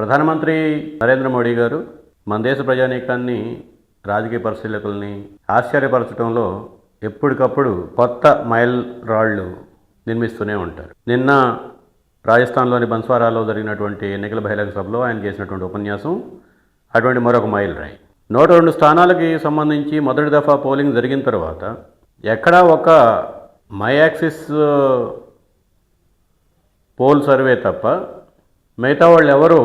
ప్రధానమంత్రి నరేంద్ర మోడీ గారు మన దేశ ప్రజానీకాన్ని రాజకీయ పరిశీలకుల్ని ఆశ్చర్యపరచడంలో ఎప్పటికప్పుడు కొత్త మైల్ రాళ్ళు నిర్మిస్తూనే ఉంటారు. నిన్న రాజస్థాన్లోని బన్స్వారాలో జరిగినటువంటి ఎన్నికల బహిరంగ సభలో ఆయన చేసినటువంటి ఉపన్యాసం అటువంటి మరొక మైల్ రాయి. నూట రెండు స్థానాలకి సంబంధించి మొదటి దఫా పోలింగ్ జరిగిన తర్వాత ఎక్కడా ఒక మై యాక్సిస్ పోల్ సర్వే తప్ప మిగతా వాళ్ళు ఎవరు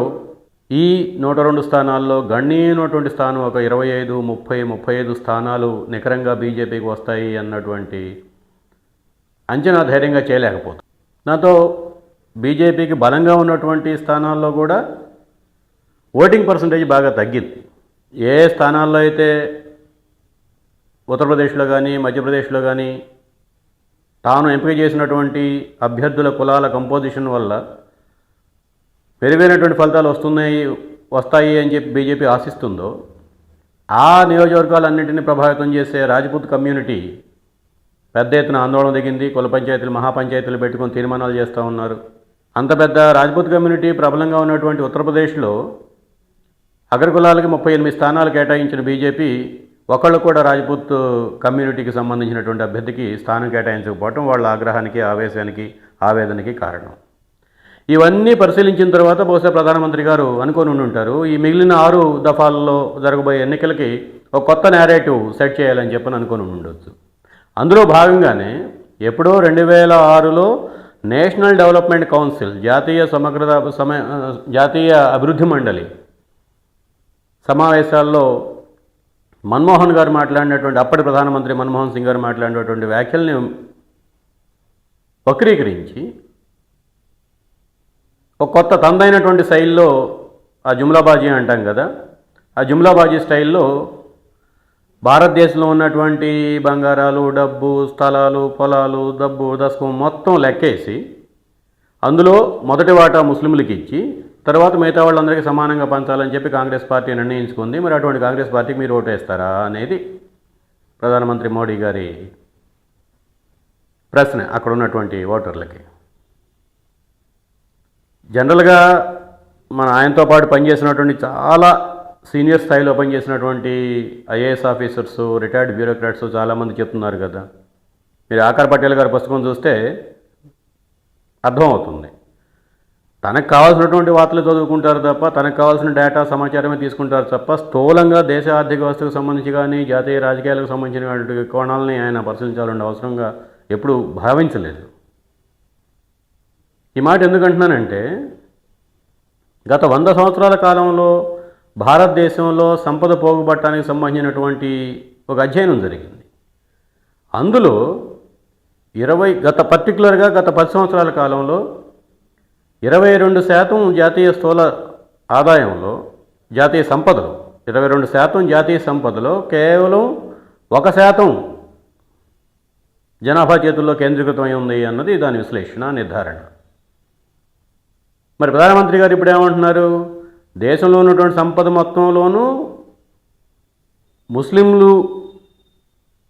ఈ నూట రెండు స్థానాల్లో గణనీయమైనటువంటి స్థానం ఒక ఇరవై ఐదు ముప్పై ముప్పై ఐదు స్థానాలు నికరంగా బీజేపీకి వస్తాయి అన్నటువంటి అంచనా ధైర్యంగా చేయలేకపోతుంది నాతో బీజేపీకి బలంగా ఉన్నటువంటి స్థానాల్లో కూడా ఓటింగ్ పర్సంటేజ్ బాగా తగ్గింది. ఏ స్థానాల్లో అయితే ఉత్తరప్రదేశ్లో కానీ మధ్యప్రదేశ్లో కానీ తాను ఎంపిక చేసినటువంటి అభ్యర్థుల కులాల కంపోజిషన్ వల్ల మెరుగైనటువంటి ఫలితాలు వస్తున్నాయి వస్తాయి అని చెప్పి బీజేపీ ఆశిస్తుందో ఆ నియోజకవర్గాలన్నింటినీ ప్రభావితం చేసే రాజపూత్ కమ్యూనిటీ పెద్ద ఎత్తున ఆందోళన దిగింది కుల పంచాయతీలు మహాపంచాయతీలు పెట్టుకొని తీర్మానాలు చేస్తూ ఉన్నారు. అంత పెద్ద రాజపూత్ కమ్యూనిటీ ప్రబలంగా ఉన్నటువంటి ఉత్తరప్రదేశ్లో అగ్రకులాలకి ముప్పై ఎనిమిది స్థానాలు కేటాయించిన బీజేపీ ఒకళ్ళు కూడా రాజ్పూత్ కమ్యూనిటీకి సంబంధించినటువంటి అభ్యర్థికి స్థానం కేటాయించకపోవటం వాళ్ళ ఆగ్రహానికి ఆవేశానికి ఆవేదనకి కారణం. ఇవన్నీ పరిశీలించిన తర్వాత బహుశా ప్రధానమంత్రి గారు అనుకొని ఉండి ఉంటారు. ఈ మిగిలిన ఆరు దఫాల్లో జరగబోయే ఎన్నికలకి ఒక కొత్త నేరేటివ్ సెట్ చేయాలని చెప్పని అనుకొని ఉండొచ్చు. అందులో భాగంగానే ఎప్పుడో రెండు వేల ఆరులో నేషనల్ డెవలప్మెంట్ కౌన్సిల్ జాతీయ సమగ్రత సమ జాతీయ అభివృద్ధి మండలి సమావేశాల్లో మన్మోహన్ గారు మాట్లాడినటువంటి అప్పటి ప్రధానమంత్రి మన్మోహన్ సింగ్ గారు మాట్లాడినటువంటి వ్యాఖ్యల్ని వక్రీకరించి ఒక కొత్త తందైనటువంటి శైలిలో ఆ జుమ్లాబాజీ అంటాం కదా ఆ జుమ్లాబాజీ స్టైల్లో భారతదేశంలో ఉన్నటువంటి బంగారాలు డబ్బు స్థలాలు పొలాలు డబ్బు దశకం మొత్తం లెక్కేసి అందులో మొదటి వాటా ముస్లింలకు ఇచ్చి తర్వాత మిగతా వాళ్ళందరికీ సమానంగా పంచాలని చెప్పి కాంగ్రెస్ పార్టీ నిర్ణయించుకుంది. మరి అటువంటి కాంగ్రెస్ పార్టీకి మీరు ఓటేస్తారా అనేది ప్రధానమంత్రి మోడీ గారి ప్రశ్న అక్కడ ఉన్నటువంటి ఓటర్లకి. జనరల్గా మన ఆయనతో పాటు పనిచేసినటువంటి చాలా సీనియర్ స్థాయిలో పనిచేసినటువంటి ఐఏఎస్ ఆఫీసర్స్ రిటైర్డ్ బ్యూరోక్రాట్స్ చాలామంది చెప్తున్నారు కదా. మీరు ఆకార్ పటేల్ గారి పుస్తకం చూస్తే అర్థమవుతుంది. తనకు కావాల్సినటువంటి వార్తలు చదువుకుంటారు తప్ప తనకు కావాల్సిన డేటా సమాచారమే తీసుకుంటారు తప్ప స్థూలంగా దేశ ఆర్థిక వ్యవస్థకు సంబంధించి కానీ జాతీయ రాజకీయాలకు సంబంధించినటువంటి కోణాలని ఆయన పరిశీలించాలని అవసరంగా ఎప్పుడూ భావించలేదు. ఈ మాట ఎందుకంటున్నానంటే గత వంద సంవత్సరాల కాలంలో భారతదేశంలో సంపద పోగుబట్టడానికి సంబంధించినటువంటి ఒక అధ్యయనం జరిగింది. అందులో ఇరవై గత పర్టికులర్గా గత పది సంవత్సరాల కాలంలో ఇరవై రెండు శాతం జాతీయ స్థూల ఆదాయంలో జాతీయ సంపదలో ఇరవై రెండు శాతం జాతీయ సంపదలో కేవలం ఒక శాతం జనాభా చేతుల్లో కేంద్రీకృతమై ఉంది అన్నది దాని విశ్లేషణ నిర్ధారణ. మరి ప్రధానమంత్రి గారు ఇప్పుడు ఏమంటున్నారు? దేశంలో ఉన్నటువంటి సంపద మొత్తంలోనూ ముస్లింలు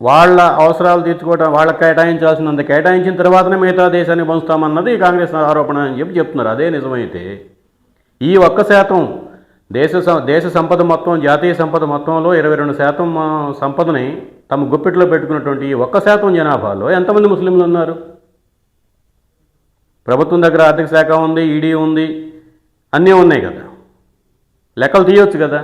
వాళ్ళ అవసరాలు తీర్చుకోవటం వాళ్ళకి కేటాయించాల్సినంత కేటాయించిన తర్వాతనే మిగతా దేశాన్ని పంచుతామన్నది కాంగ్రెస్ ఆరోపణ అని చెప్పి చెప్తున్నారు. అదే నిజమైతే ఈ ఒక్క శాతం దేశ దేశ సంపద మొత్తం జాతీయ సంపద మొత్తంలో ఇరవై రెండు శాతం సంపదని తమ గుప్పిట్లో పెట్టుకున్నటువంటి ఈ ఒక్క శాతం జనాభాలో ఎంతమంది ముస్లింలు ఉన్నారు? ప్రభుత్వం దగ్గర ఆర్థిక శాఖ ఉంది ఈడీ ఉంది అన్నీ ఉన్నాయి కదా. లెక్కలు తీయవచ్చు కదా.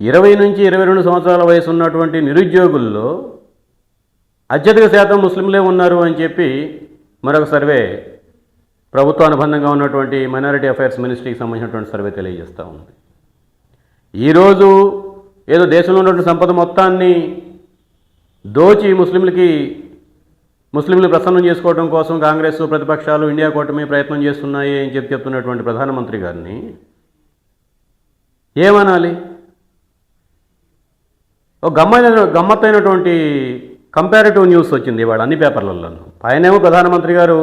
ఇరవై నుంచి ఇరవై రెండు సంవత్సరాల వయసు ఉన్నటువంటి నిరుద్యోగుల్లో అత్యధిక శాతం ముస్లింలే ఉన్నారు అని చెప్పి మరొక సర్వే ప్రభుత్వ అనుబంధంగా ఉన్నటువంటి మైనారిటీ అఫైర్స్ మినిస్ట్రీకి సంబంధించినటువంటి సర్వే తెలియజేస్తూ ఉంది. ఈరోజు ఏదో దేశంలో ఉన్నటువంటి సంపద మొత్తాన్ని దోచి ముస్లింలకి ముస్లింలు ప్రసన్నం చేసుకోవడం కోసం కాంగ్రెస్ ప్రతిపక్షాలు ఇండియా కూటమి ప్రయత్నం చేస్తున్నాయి అని చెప్పి చెప్తున్నటువంటి ప్రధానమంత్రి గారిని ఏమనాలి? ఒక గమ్మైన గమ్మత్తైనటువంటి కంపారిటివ్ న్యూస్ వచ్చింది ఇవాళ అన్ని పేపర్లలోనూ. ఆయనేమో ప్రధానమంత్రి గారు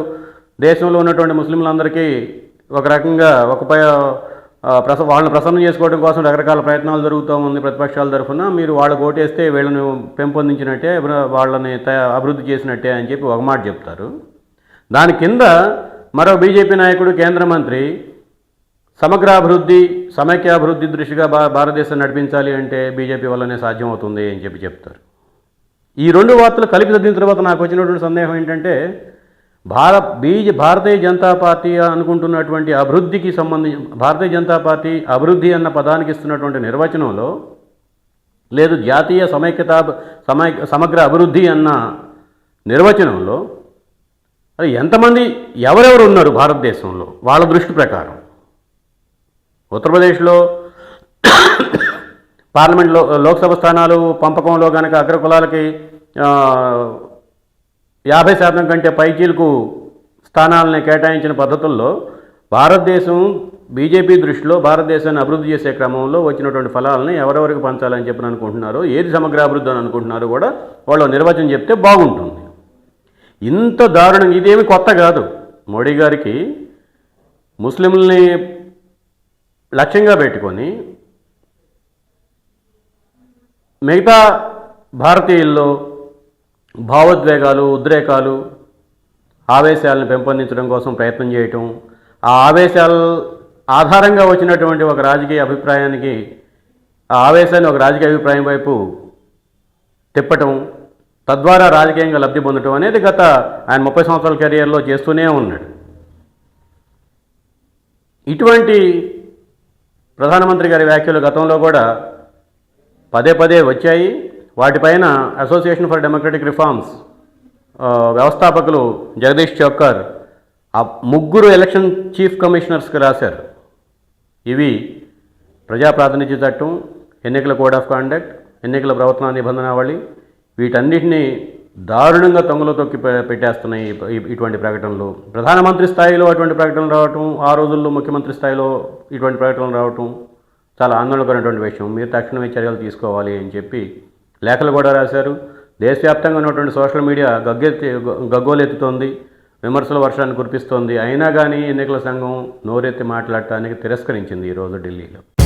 దేశంలో ఉన్నటువంటి ముస్లింలందరికీ ఒక రకంగా ఒక పై ప్రస వాళ్ళని ప్రసన్నం చేసుకోవడం కోసం రకరకాల ప్రయత్నాలు జరుగుతూ ఉంది ప్రతిపక్షాల తరఫున. మీరు వాళ్ళకు ఓటేస్తే వీళ్ళని పెంపొందించినట్టే వాళ్ళని అభివృద్ధి చేసినట్టే అని చెప్పి ఒక మాట చెప్తారు. దాని కింద మరో బీజేపీ నాయకుడు కేంద్ర మంత్రి సమగ్రాభివృద్ధి సమైక్యాభివృద్ధి దృష్టిగా భా భారతదేశం నడిపించాలి అంటే బీజేపీ వల్లనే సాధ్యమవుతుంది అని చెప్పి చెప్తారు. ఈ రెండు వార్తలు కలిపి చదివిన తర్వాత నాకు వచ్చినటువంటి సందేహం ఏంటంటే భారత బీజ భారతీయ జనతా పార్టీ అనుకుంటున్నటువంటి అభివృద్ధికి సంబంధించి భారతీయ జనతా పార్టీ అభివృద్ధి అన్న పదానికి ఇస్తున్నటువంటి నిర్వచనంలో లేదు జాతీయ సమైక్యత సమై సమగ్ర అభివృద్ధి అన్న నిర్వచనంలో అది ఎంతమంది ఎవరెవరు ఉన్నారు భారతదేశంలో వాళ్ళ దృష్టి ప్రకారం? ఉత్తరప్రదేశ్లో పార్లమెంట్లో లోక్సభ స్థానాలు పంపకంలో కనుక అగ్రకులాలకి యాభై శాతం కంటే పైచీలకు స్థానాలని కేటాయించిన పద్ధతుల్లో భారతదేశం బీజేపీ దృష్టిలో భారతదేశాన్ని అభివృద్ధి చేసే క్రమంలో వచ్చినటువంటి ఫలాలను ఎవరెవరికి పంచాలని చెప్పి అనుకుంటున్నారో ఏది సమగ్రాభివృద్ధి అని అనుకుంటున్నారో కూడా వాళ్ళు నిర్వచనం చెప్తే బాగుంటుంది. ఇంత దారుణం ఇదేమి కొత్త కాదు. మోడీ గారికి ముస్లింలని లక్ష్యంగా పెట్టుకొని మిగతా భారతీయుల్లో భావోద్వేగాలు ఉద్రేకాలు ఆవేశాలను పెంపొందించడం కోసం ప్రయత్నం చేయటం ఆ ఆవేశాల ఆధారంగా వచ్చినటువంటి ఒక రాజకీయ అభిప్రాయానికి ఆ ఆవేశాన్ని ఒక రాజకీయ అభిప్రాయం వైపు తిప్పటం తద్వారా రాజకీయంగా లబ్ధి పొందటం అనేది గత ఆయన ముప్పై సంవత్సరాల కెరియర్లో చేస్తూనే ఉన్నాడు. ఇటువంటి ప్రధానమంత్రి గారి వ్యాఖ్యలు గతంలో కూడా పదే పదే వచ్చాయి. వాటిపైన అసోసియేషన్ ఫర్ డెమోక్రటిక్ రిఫార్మ్స్ వ్యవస్థాపకులు జగదీష్ చౌకర్ ఆ ముగ్గురు ఎలక్షన్ చీఫ్ కమిషనర్స్కి రాశారు. ఇవి ప్రజా ప్రాతినిధ్య చట్టం ఎన్నికల కోడ్ ఆఫ్ కాండక్ట్ ఎన్నికల ప్రవర్తన నిబంధనావళి వీటన్నిటిని దారుణంగా తొంగలో తొక్కి పె- పెట్టేస్తున్నాయి ఇటువంటి ప్రకటనలు. ప్రధానమంత్రి స్థాయిలో అటువంటి ప్రకటనలు రావటం ఆ రోజుల్లో ముఖ్యమంత్రి స్థాయిలో ఇటువంటి ప్రకటనలు రావటం చాలా ఆందోళనకరమైనటువంటి విషయం. మీరు తక్షణమే చర్యలు తీసుకోవాలి అని చెప్పి లేఖలు కూడా రాశారు. దేశవ్యాప్తంగా ఉన్నటువంటి సోషల్ మీడియా గగ్గెత్తి గగ్గోలెత్తుతోంది. విమర్శల వర్షాన్ని కురిపిస్తోంది. అయినా కానీ ఎన్నికల సంఘం నోరెత్తి మాట్లాడటానికి తిరస్కరించింది ఈరోజు ఢిల్లీలో.